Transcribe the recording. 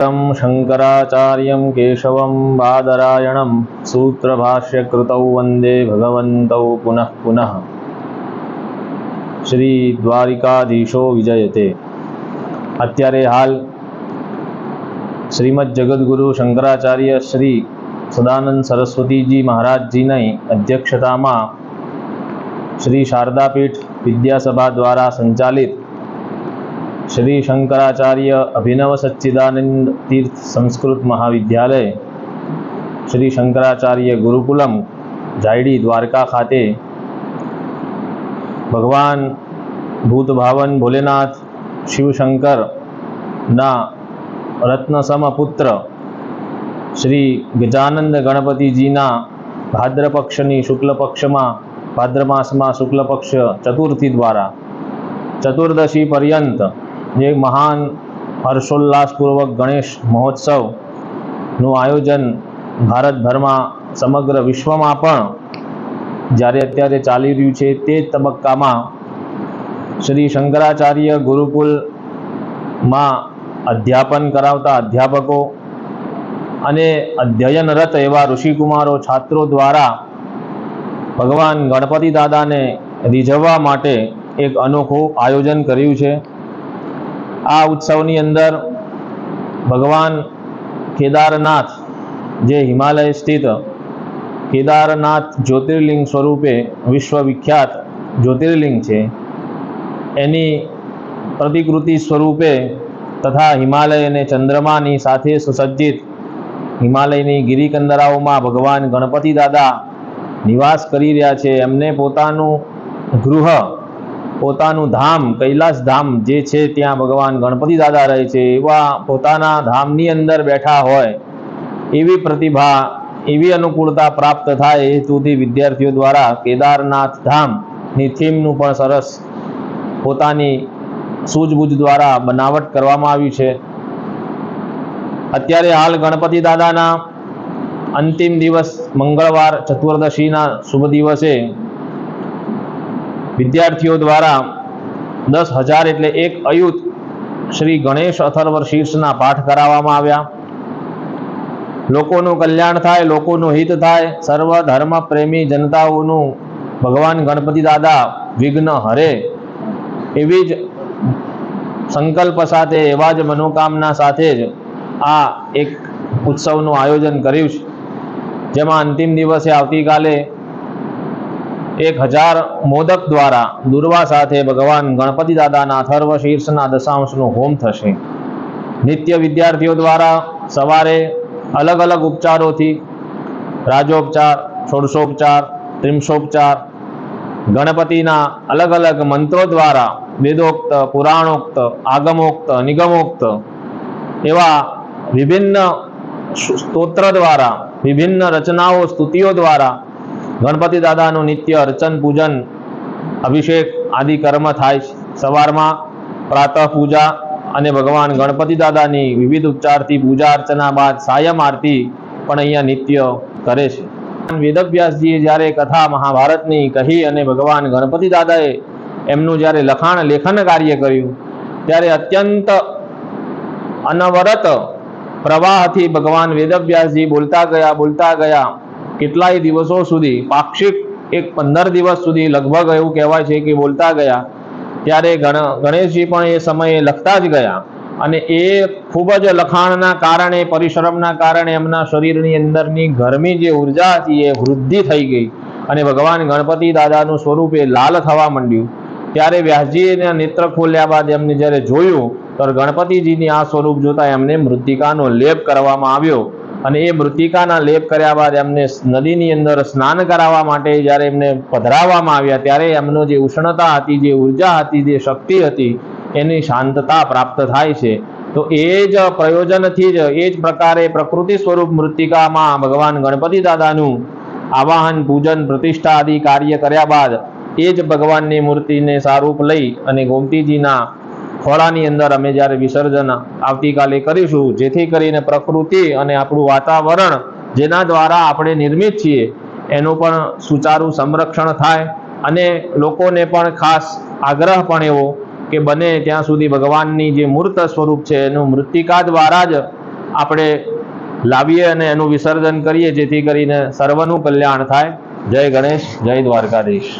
तं शङ्कराचार्यं केशवं बादरायणं सूत्रभाष्यकृतौ वन्दे भगवन्तौ पुनः पुनः શ્રી દ્વારિકાધીશો વિજયતે અત્યારે હાલ શ્રીમદ જગદગુરુ શંકરાચાર્ય શ્રી સદાનંદ સરસ્વતીજી મહારાજજીની અધ્યક્ષતામાં શ્રી શારદાપીઠ વિદ્યાસભા દ્વારા સંચાલિત શ્રી શંકરાચાર્ય અભિનવ સચ્ચિદાનંદ તીર્થ સંસ્કૃત મહાવિદ્યાલય શ્રી શંકરાચાર્ય ગુરુકુલમ જાયડી દ્વારકા ખાતે ભગવાન ભૂતભાવન ભોલેનાથ શિવશંકરના રત્નસમ પુત્ર શ્રી ગજાનંદ ગણપતિજીના ભાદ્રપક્ષની શુક્લ પક્ષમાં ભાદ્ર શુક્લ ચતુર્થી દ્વારા ચતુર્દશી પર્યંત જે મહાન હર્ષોલ્લાસપૂર્વક ગણેશ મહોત્સવનું આયોજન ભારતભરમાં સમગ્ર વિશ્વમાં પણ જ્યારે અત્યારે ચાલી રહ્યું છે તે તબક્કામાં શ્રી શંકરાચાર્ય ગુરુકુલમાં અધ્યાપન કરાવતા અધ્યાપકો અને અધ્યયનરત એવા ઋષિકુમારો છાત્રો દ્વારા ભગવાન ગણપતિ દાદાને રીઝવવા માટે એક અનોખું આયોજન કર્યું છે. આ ઉત્સવની અંદર ભગવાન કેદારનાથ, જે હિમાલય સ્થિત કેદારનાથ જ્યોતિર્લિંગ સ્વરૂપે વિશ્વવિખ્યાત જ્યોતિર્લિંગ છે, એની પ્રતિકૃતિ સ્વરૂપે તથા હિમાલય અને ચંદ્રમાની સાથે સુસજ્જિત હિમાલયની ગિરિકંદરાઓમાં ભગવાન ગણપતિ દાદા નિવાસ કરી રહ્યા છે. એમને પોતાનું ગૃહ પોતાનું ધામ, કૈલાસ ધામ જે છે ત્યાં ભગવાન ગણપતિ દાદા રહે છે, એવા પોતાના ધામની અંદર બેઠા હોય, એવી પ્રતિભા, એવી અનુકૂળતા પ્રાપ્ત થાય એ હેતુથી વિદ્યાર્થીઓ દ્વારા કેદારનાથ ધામની થીમનું પણ સરસ પોતાની સૂઝબૂઝ દ્વારા બનાવટ કરવામાં આવી છે. અત્યારે હાલ ગણપતિ દાદાના અંતિમ દિવસ મંગળવાર, ચતુર્દશીના શુભ દિવસે વિદ્યાર્થીઓ દ્વારા દસ હજાર એટલે એક અયુત શ્રી ગણેશ અથર્વ શીર્ષના પાઠ કરાવવામાં આવ્યા. લોકોનું કલ્યાણ થાય, લોકોનું હિત થાય, સર્વ ધર્મ પ્રેમી જનતાઓનું ભગવાન ગણપતિ દાદા વિઘ્ન હરે. એવી જ સંકલ્પ સાથે, એવા જ મનોકામના સાથે જ આ એક ઉત્સવનું આયોજન કર્યું છે. જેમાં અંતિમ દિવસે આવતીકાલે એક હજાર મોદક દ્વારા દુર્વા સાથે ભગવાન ગણપતિ દાદાના અથર્વ શીર્ષના દશાંશનું હોમ થશે. નિત્ય વિદ્યાર્થીઓ દ્વારા સવારે અલગ અલગ ઉપચારોથી રાજોપચાર ષોડશોપચાર ત્રિમશોપચાર, ગણપતિના અલગ અલગ મંત્રો દ્વારા વેદોક્ત, પુરાણોક્ત, આગમોક્ત, નિગમોક્ત એવા વિભિન્ન સ્તોત્ર દ્વારા, વિભિન્ન રચનાઓ, સ્તુતિઓ દ્વારા ગણપતિ દાદાનું નિત્ય અર્ચન, પૂજન, અભિષેક આદિ કર્મ થાય છે. સવારમાં પ્રાતઃ પૂજા અને ભગવાન ગણપતિ દાદાની વિવિધ ઉપચારથી પૂજા અર્ચના બાદ સાયમ આરતી પણ અહીંયા નિત્ય કરે છે. વેદવ્યાસજીએ જ્યારે કથા મહાભારતની કહી અને ભગવાન ગણપતિ દાદાએ એમનું જ્યારે લખાણ લેખન કાર્ય કર્યું, ત્યારે અત્યંત અનવરત પ્રવાહથી ભગવાન વેદવ્યાસજી બોલતા ગયા બોલતા ગયા. કેટલાય દિવસો સુધી, પાક્ષિક એક પંદર દિવસ સુધી લગભગ એવું કહેવાય છે કે બોલતા ગયા, ત્યારે ગણેશજી પણ એ સમયે લખતા જ ગયા. અને એ ખૂબ જ લખાણના કારણે, પરિશ્રમના કારણે એમના શરીરની અંદરની ગરમી જે ઊર્જા હતી એ વૃદ્ધિ થઈ ગઈ. અને ભગવાન ગણપતિ દાદાનું સ્વરૂપ એ લાલ થવા માંડ્યું. ત્યારે વ્યાસજીએ નેત્ર ખોલ્યા બાદ એમને જ્યારે જોયું, તો ગણપતિજીની આ સ્વરૂપ જોતા એમને મૃત્તિકાનો લેપ કરવામાં આવ્યો. અને એ મૃતિકાના લેપ કર્યા બાદ એમને નદીની અંદર સ્નાન કરાવવા માટે જ્યારે એમને પધરાવવામાં આવ્યા, ત્યારે એમનો જે ઉષ્ણતા હતી, જે ઊર્જા હતી, જે શક્તિ હતી, એની શાંતતા પ્રાપ્ત થાય છે. તો એ જ પ્રયોજનથી જ, એ જ પ્રકારે પ્રકૃતિ સ્વરૂપ મૃતિકામાં ભગવાન ગણપતિ દાદાનું આવાહન, પૂજન, પ્રતિષ્ઠા આદિ કાર્ય કર્યા બાદ એ જ ભગવાનની મૂર્તિને સારૂપ લઈ અને ગોમતીજીના ખોળાની અંદર અમે જ્યારે વિસર્જન આવતીકાલે કરીશું, જેથી કરીને પ્રકૃતિ અને આપણું વાતાવરણ જેના દ્વારા આપણે નિર્મિત છીએ, એનું પણ સુચારું સંરક્ષણ થાય અને લોકોને પણ ખાસ આગ્રહ પણ એવો કે બને ત્યાં સુધી ભગવાનની જે મૂર્ત સ્વરૂપ છે, એનું મૃત્તિકા દ્વારા જ આપણે લાવીએ અને એનું વિસર્જન કરીએ, જેથી કરીને સર્વનું કલ્યાણ થાય. જય ગણેશ, જય દ્વારકાધીશ.